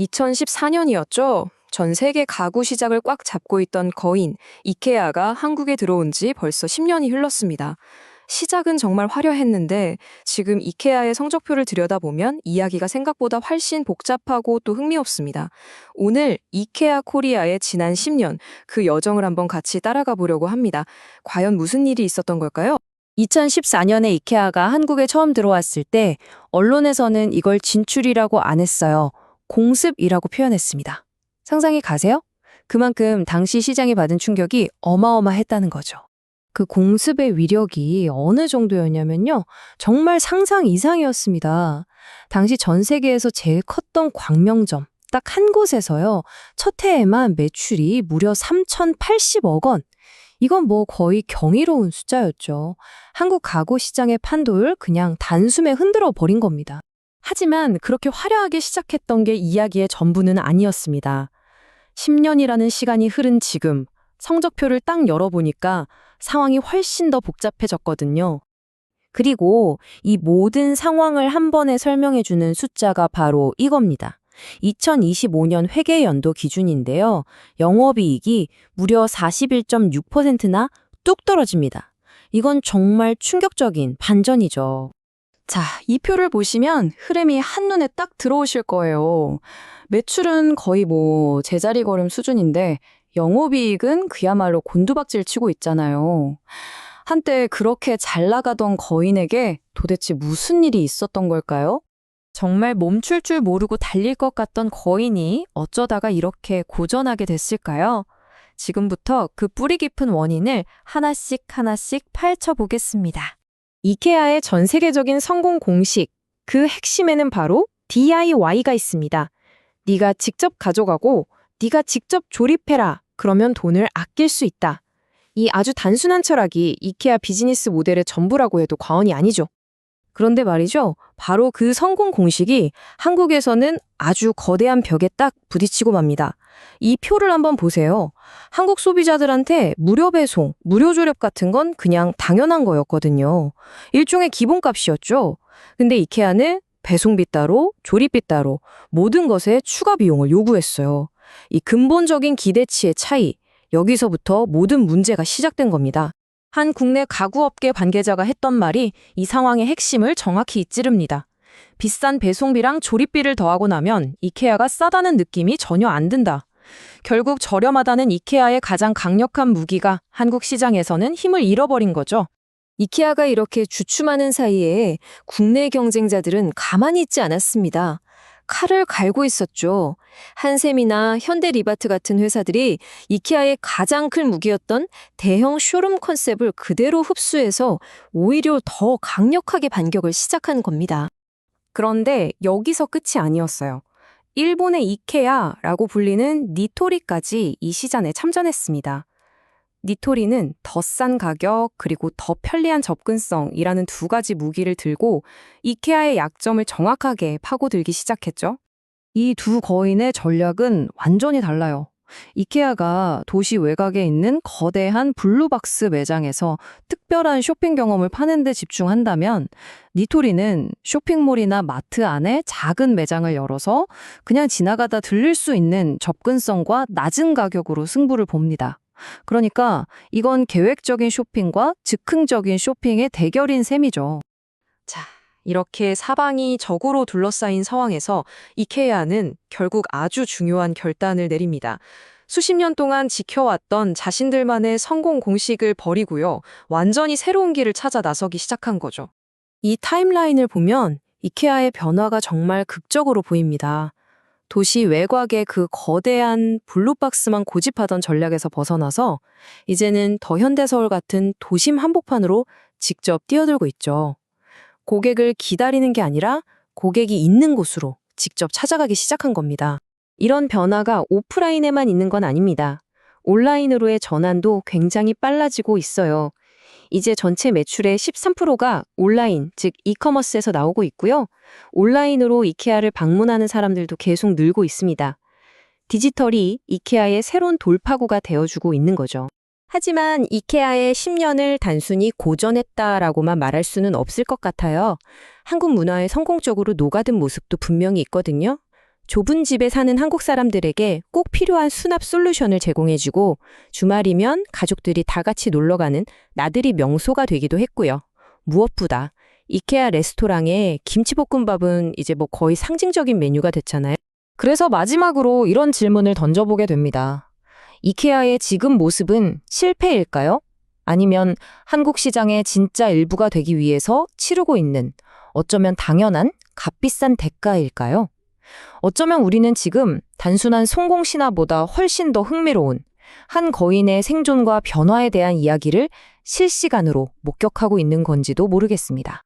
2014년이었죠. 전 세계 가구 시장을 꽉 잡고 있던 거인 이케아가 한국에 들어온 지 벌써 10년이 흘렀습니다. 시작은 정말 화려했는데 지금 이케아의 성적표를 들여다보면 이야기가 생각보다 훨씬 복잡하고 또 흥미롭습니다. 오늘 이케아 코리아의 지난 10년 그 여정을 한번 같이 따라가 보려고 합니다. 과연 무슨 일이 있었던 걸까요? 2014년에 이케아가 한국에 처음 들어왔을 때 언론에서는 이걸 진출이라고 안 했어요. 공습이라고 표현했습니다. 상상이 가세요? 그만큼 당시 시장이 받은 충격이 어마어마했다는 거죠. 그 공습의 위력이 어느 정도였냐면요. 정말 상상 이상이었습니다. 당시 전 세계에서 제일 컸던 광명점, 딱 한 곳에서요. 첫 해에만 매출이 무려 3,080억 원. 이건 뭐 거의 경이로운 숫자였죠. 한국 가구 시장의 판도를 그냥 단숨에 흔들어 버린 겁니다. 하지만 그렇게 화려하게 시작했던 게 이야기의 전부는 아니었습니다. 10년이라는 시간이 흐른 지금 성적표를 딱 열어보니까 상황이 훨씬 더 복잡해졌거든요. 그리고 이 모든 상황을 한 번에 설명해주는 숫자가 바로 이겁니다. 2025년 회계 연도 기준인데요. 영업이익이 무려 41.6%나 뚝 떨어집니다. 이건 정말 충격적인 반전이죠. 자, 이 표를 보시면 흐름이 한눈에 딱 들어오실 거예요. 매출은 거의 뭐 제자리 걸음 수준인데 영업이익은 그야말로 곤두박질 치고 있잖아요. 한때 그렇게 잘 나가던 거인에게 도대체 무슨 일이 있었던 걸까요? 정말 멈출 줄 모르고 달릴 것 같던 거인이 어쩌다가 이렇게 고전하게 됐을까요? 지금부터 그 뿌리 깊은 원인을 하나씩 하나씩 파헤쳐 보겠습니다. 이케아의 전 세계적인 성공 공식, 그 핵심에는 바로 DIY가 있습니다. 네가 직접 가져가고 네가 직접 조립해라. 그러면 돈을 아낄 수 있다. 이 아주 단순한 철학이 이케아 비즈니스 모델의 전부라고 해도 과언이 아니죠. 그런데 말이죠. 바로 그 성공 공식이 한국에서는 아주 거대한 벽에 딱 부딪히고 맙니다. 이 표를 한번 보세요. 한국 소비자들한테 무료 배송, 무료 조립 같은 건 그냥 당연한 거였거든요. 일종의 기본값이었죠. 근데 이케아는 배송비 따로, 조립비 따로 모든 것에 추가 비용을 요구했어요. 이 근본적인 기대치의 차이, 여기서부터 모든 문제가 시작된 겁니다. 한 국내 가구업계 관계자가 했던 말이 이 상황의 핵심을 정확히 잇찌릅니다. 비싼 배송비랑 조립비를 더하고 나면 이케아가 싸다는 느낌이 전혀 안 든다. 결국 저렴하다는 이케아의 가장 강력한 무기가 한국 시장에서는 힘을 잃어버린 거죠. 이케아가 이렇게 주춤하는 사이에 국내 경쟁자들은 가만히 있지 않았습니다. 칼을 갈고 있었죠. 한샘이나 현대리바트 같은 회사들이 이케아의 가장 큰 무기였던 대형 쇼룸 컨셉을 그대로 흡수해서 오히려 더 강력하게 반격을 시작한 겁니다. 그런데 여기서 끝이 아니었어요. 일본의 이케아라고 불리는 니토리까지 이 시장에 참전했습니다. 니토리는 더 싼 가격 그리고 더 편리한 접근성이라는 두 가지 무기를 들고 이케아의 약점을 정확하게 파고들기 시작했죠. 이 두 거인의 전략은 완전히 달라요. 이케아가 도시 외곽에 있는 거대한 블루박스 매장에서 특별한 쇼핑 경험을 파는 데 집중한다면 니토리는 쇼핑몰이나 마트 안에 작은 매장을 열어서 그냥 지나가다 들릴 수 있는 접근성과 낮은 가격으로 승부를 봅니다. 그러니까 이건 계획적인 쇼핑과 즉흥적인 쇼핑의 대결인 셈이죠. 자, 이렇게 사방이 적으로 둘러싸인 상황에서 이케아는 결국 아주 중요한 결단을 내립니다. 수십 년 동안 지켜왔던 자신들만의 성공 공식을 버리고요. 완전히 새로운 길을 찾아 나서기 시작한 거죠. 이 타임라인을 보면 이케아의 변화가 정말 극적으로 보입니다. 도시 외곽의 그 거대한 블루박스만 고집하던 전략에서 벗어나서 이제는 더 현대 서울 같은 도심 한복판으로 직접 뛰어들고 있죠. 고객을 기다리는 게 아니라 고객이 있는 곳으로 직접 찾아가기 시작한 겁니다. 이런 변화가 오프라인에만 있는 건 아닙니다. 온라인으로의 전환도 굉장히 빨라지고 있어요. 이제 전체 매출의 13%가 온라인, 즉 이커머스에서 나오고 있고요. 온라인으로 이케아를 방문하는 사람들도 계속 늘고 있습니다. 디지털이 이케아의 새로운 돌파구가 되어주고 있는 거죠. 하지만 이케아의 10년을 단순히 고전했다라고만 말할 수는 없을 것 같아요. 한국 문화에 성공적으로 녹아든 모습도 분명히 있거든요. 좁은 집에 사는 한국 사람들에게 꼭 필요한 수납 솔루션을 제공해주고 주말이면 가족들이 다 같이 놀러가는 나들이 명소가 되기도 했고요. 무엇보다 이케아 레스토랑의 김치볶음밥은 이제 뭐 거의 상징적인 메뉴가 됐잖아요. 그래서 마지막으로 이런 질문을 던져보게 됩니다. 이케아의 지금 모습은 실패일까요? 아니면 한국 시장의 진짜 일부가 되기 위해서 치르고 있는 어쩌면 당연한 값비싼 대가일까요? 어쩌면 우리는 지금 단순한 성공 신화보다 훨씬 더 흥미로운 한 거인의 생존과 변화에 대한 이야기를 실시간으로 목격하고 있는 건지도 모르겠습니다.